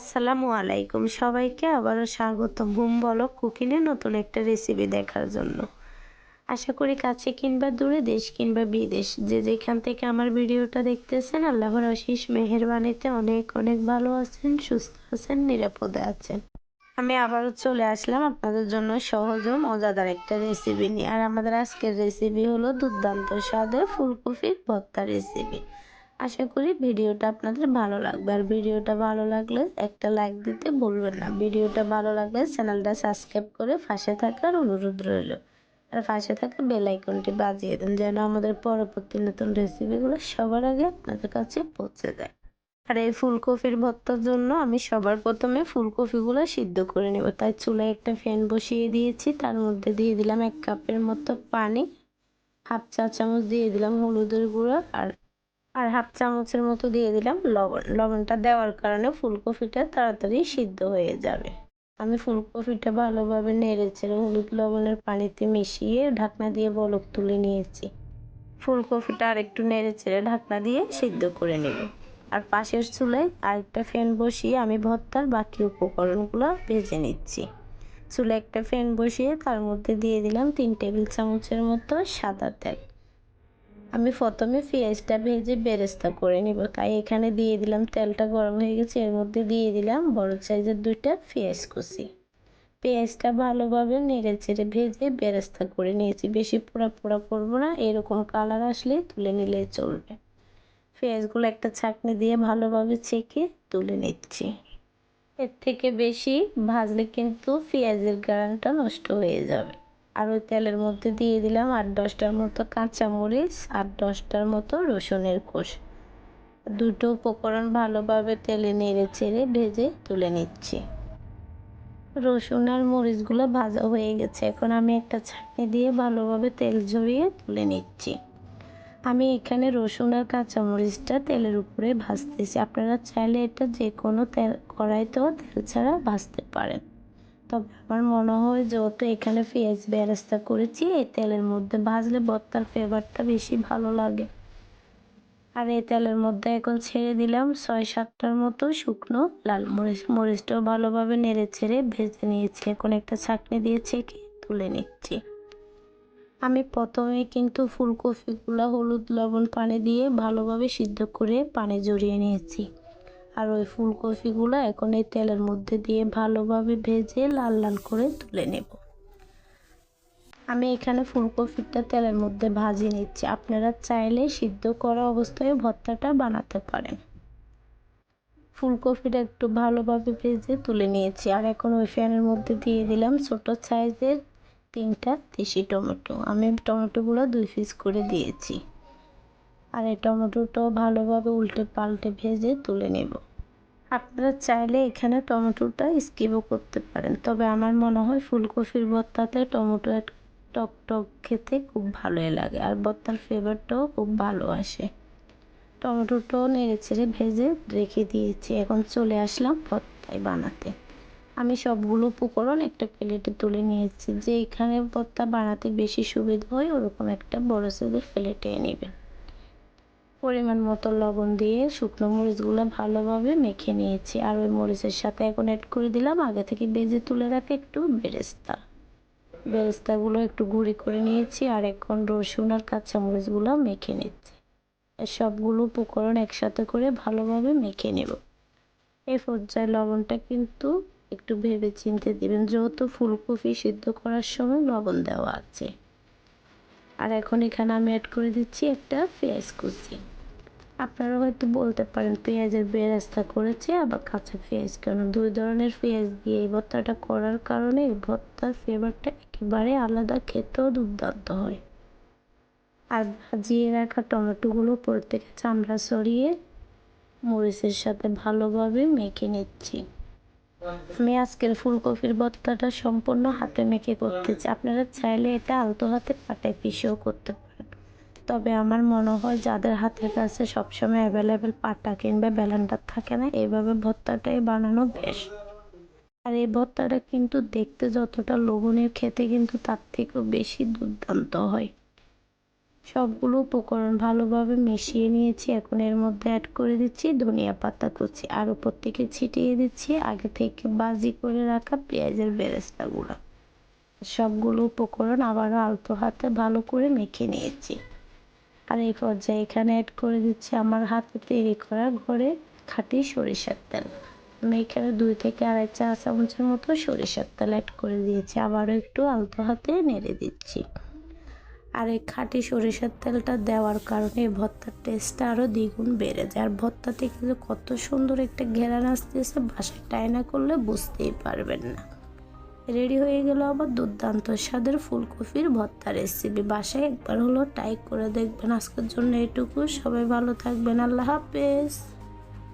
আসসালামু আলাইকুম সবাইকে আবারও স্বাগত বুম বলো, কুকিংয়ে নতুন একটা রেসিপি দেখার জন্য। আশা করি কাছে কিংবা দূরে দেশ কিংবা বিদেশ, যে যেখান থেকে আমার ভিডিওটা দেখতেছেন, আল্লাহর অশেষ মেহরবানিতে অনেক অনেক ভালো আছেন, সুস্থ আছেন, নিরাপদে আছেন। আমি আবারও চলে আসলাম আপনাদের জন্য সহজ ও মজাদার একটা রেসিপি নিয়ে। আর আমাদের আজকের রেসিপি হলো দুর্দান্ত স্বাদের ফুলকপির ভর্তা রেসিপি আশা করি ভিডিওটা আপনাদের ভালো লাগবে। আর ভিডিওটা ভালো লাগলে একটা লাইক দিতে ভুলবেন না। ভিডিওটা ভালো লাগলে চ্যানেলটা সাবস্ক্রাইব করে পাশে থাকার অনুরোধ রইল। আর পাশে থাকা বেল আইকনটি বাজিয়ে দেন যেন আমাদের পরবর্তী নতুন রেসিপিগুলো সবার আগে আপনাদের কাছে পৌঁছে যায়। আর এই ফুলকপির ভর্তার জন্য আমি সবার প্রথমে ফুলকপিগুলো সিদ্ধ করে নেব। তাই চুলায় একটা ফ্যান বসিয়ে দিয়েছি। তার মধ্যে দিয়ে দিলাম এক কাপের মতো পানি। হাফ চা চামচ দিয়ে দিলাম হলুদের গুঁড়ো। আর আর হাফ চামচের মতো দিয়ে দিলাম লবণ। লবণটা দেওয়ার কারণে ফুলকপিটা তাড়াতাড়ি সিদ্ধ হয়ে যাবে। আমি ফুলকপিটা ভালোভাবে নেড়ে চেড়ে হলুদ লবণের পানিতে মিশিয়ে ঢাকনা দিয়ে বলক তুলে নিয়েছি। ফুলকপিটা আর একটু নেড়ে চেড়ে ঢাকনা দিয়ে সিদ্ধ করে নেব। আর পাশের চুলায় আরেকটা ফ্যান বসিয়ে আমি ভর্তার বাকি উপকরণগুলো ভেজে নিচ্ছি। চুলে একটা ফ্যান বসিয়ে তার মধ্যে দিয়ে দিলাম তিন টেবিল চামচের মতো সাদা তেল। আমি প্রথমে পেঁয়াজটা ভেজে বেরেস্তা করে নিব। তাই এখানে দিয়ে দিলাম, তেলটা গরম হয়ে গেছে, এর মধ্যে দিয়ে দিলাম বড় সাইজের দুইটা পেঁয়াজ কুচি। পেঁয়াজটা ভালোভাবে নেড়ে চেড়ে ভেজে বেরেস্তা করে নিয়েছি। বেশি পোড়া পোড়া করব না, এরকম কালার আসলে তুলে নিলে চলবে। পেঁয়াজগুলো একটা ছাকনি দিয়ে ভালোভাবে ছেঁকে তুলে নিচ্ছি। এর থেকে বেশি ভাজলে কিন্তু পেঁয়াজের গাড়ানটা নষ্ট হয়ে যাবে। আর ওই তেলের মধ্যে দিয়ে দিলাম আট দশটার মতো কাঁচামরিচ আর দশটার মতো রসুনের কোষ। দুটো উপকরণ ভালোভাবে তেলে নেড়ে চেড়ে ভেজে তুলে নিচ্ছি। রসুন আর মরিচগুলো ভাজা হয়ে গেছে। এখন আমি একটা ছাঁকনি দিয়ে ভালোভাবে তেল ঝরিয়ে তুলে নিচ্ছি। আমি এখানে রসুন আর কাঁচামরিচটা তেলের উপরে ভাজতেছি। আপনারা চাইলে এটা যে কোনো তেল কড়াইতেও তেল ছাড়া ভাজতে পারেন। তবে আমার মনে হয় যেহেতু এখানে পেঁয়াজ বেরেস্তা করেছি, এই তেলের মধ্যে ভাজলে ভর্তার ফ্লেভারটা বেশি ভালো লাগে। আর এই তেলের মধ্যে এখন ছেড়ে দিলাম ছয় সাতটার মতো শুকনো লাল মরিচ মরিচটাও ভালোভাবে নেড়ে ছেড়ে ভেজে নিয়েছি। এখন একটা ছাঁকনি দিয়ে ছেঁকে তুলে নিচ্ছি। আমি প্রথমে কিন্তু ফুলকপিগুলো হলুদ লবণ পানি দিয়ে ভালোভাবে সিদ্ধ করে পানি জড়িয়ে নিয়েছি। আর ওই ফুলকপিগুলো এখন এই তেলের মধ্যে দিয়ে ভালোভাবে ভেজে লাল লাল করে তুলে নেব। আমি এখানে ফুলকপিটা তেলের মধ্যে ভাজি নিচ্ছি। আপনারা চাইলে সিদ্ধ করা অবস্থায় ভর্তাটা বানাতে পারেন। ফুলকপিটা একটু ভালোভাবে ভেজে তুলে নিয়েছি। আর এখন ওই ফ্যানের মধ্যে দিয়ে দিলাম ছোট সাইজের তিনটা দেশি টমেটো। আমি টমেটোগুলো দুই পিস করে দিয়েছি। আর এই টমেটোটাও ভালোভাবে উল্টে পাল্টে ভেজে তুলে নেব। আপনারা চাইলে এখানে টমেটোটা স্কিপও করতে পারেন, তবে আমার মনে হয় ফুলকপির ভর্তাতে টমেটো টক টক খেতে খুব ভালোই লাগে আর ভর্তার ফ্লেভারটাও খুব ভালো আসে। টমেটোটাও নেড়ে ছেড়ে ভেজে রেখে দিয়েছি, এখন চলে আসলাম ভর্তায় বানাতে। আমি সবগুলো উপকরণ একটা প্লেটে তুলে নিয়েছি, যে এখানে ভর্তা বানাতে বেশি সুবিধা হয় ওরকম একটা বড় সাইজের প্লেটে নেবেন। পরিমাণ মতো লবণ দিয়ে শুকনো মরিচগুলো ভালোভাবে মেখে নিয়েছি। আর ওই মরিচের সাথে এখন অ্যাড করে দিলাম আগে থেকে বেজে তুলে রাখে একটু বেরেস্তা। বেরেস্তাগুলো একটু গুঁড়ি করে নিয়েছি আর এখন রসুন আর কাঁচামরিচগুলো মেখে নিচ্ছি। সবগুলো উপকরণ একসাথে করে ভালোভাবে মেখে নেব। এই পর্যায়ে লবণটা কিন্তু একটু ভেবে চিনতে দিবেন। যেহেতু ফুলকপি সিদ্ধ করার সময় লবণ দেওয়া আছে। আর এখন এখানে আমি অ্যাড করে দিচ্ছি একটা পেঁয়াজ কুচি। আপনারা হয়তো বলতে পারেন পেঁয়াজের বেরাস্তা করেছে, আবার কাঁচা পেঁয়াজ কেন? দুই ধরনের পেঁয়াজ দিয়ে এই ভর্তাটা করার কারণে এই ভর্তার ফ্লেভারটা একেবারে আলাদা, খেতেও দুর্দান্ত হয়। আর ভাজিয়ে রাখা টমেটোগুলো প্রত্যেকে চামড়া সরিয়ে মরিচের সাথে ভালোভাবে মেখে নিচ্ছি। আমি আজকের ফুলকপির ভর্তাটা সম্পূর্ণ হাতে মেখে করতেছি। আপনারা চাইলে এটা আলতো হাতে পাটায় পিষেও করতে পারেন। তবে আমার মনে হয় যাদের হাতের কাছে সবসময় অ্যাভেলেবেল পাটা কিংবা ব্যালেন্ডার থাকে না, এইভাবে ভর্তাটাই বানানো বেশ। আর এই ভর্তাটা কিন্তু দেখতে যতটা লোভনীয়, খেতে কিন্তু তার থেকেও বেশি দুর্দান্ত হয়। সবগুলো উপকরণ ভালোভাবে মিশিয়ে নিয়েছি। এখন এর মধ্যে অ্যাড করে দিচ্ছি ধনিয়া পাতা কুচি আর উপর থেকে ছিটিয়ে দিচ্ছি আগে থেকে বাজি করে রাখা পেঁয়াজের বেরেস্তাগুলো। সবগুলো উপকরণ আবারও আলতো হাতে ভালো করে মেখে নিয়েছি। আর এই পর্যায়ে এখানে অ্যাড করে দিচ্ছি আমার হাতে তৈরি করা ঘরে খাঁটি সরিষার তেল। আমি এখানে দুই থেকে আড়াই চা চামচের মতো সরিষার তেল অ্যাড করে দিয়েছি। আবারও একটু আলতো হাতে নেড়ে দিচ্ছি। আর এই খাঁটি সরিষার তেলটা দেওয়ার কারণে এই ভর্তার টেস্টটা আরও দ্বিগুণ বেড়ে যায়। আর ভর্তা থেকে কত সুন্দর একটা ঘেরান আসতেছে, বাসায় টাইনা করলে বুঝতেই পারবেন না। রেডি হয়ে গেল আবার দুর্দান্ত স্বাদের ফুলকপির ভর্তা রেসিপি। বাসায় একবার হলো ট্রাই করে দেখবেন। আজকের জন্য এটুকু। সবাই ভালো থাকবেন। আল্লাহ হাফেজ।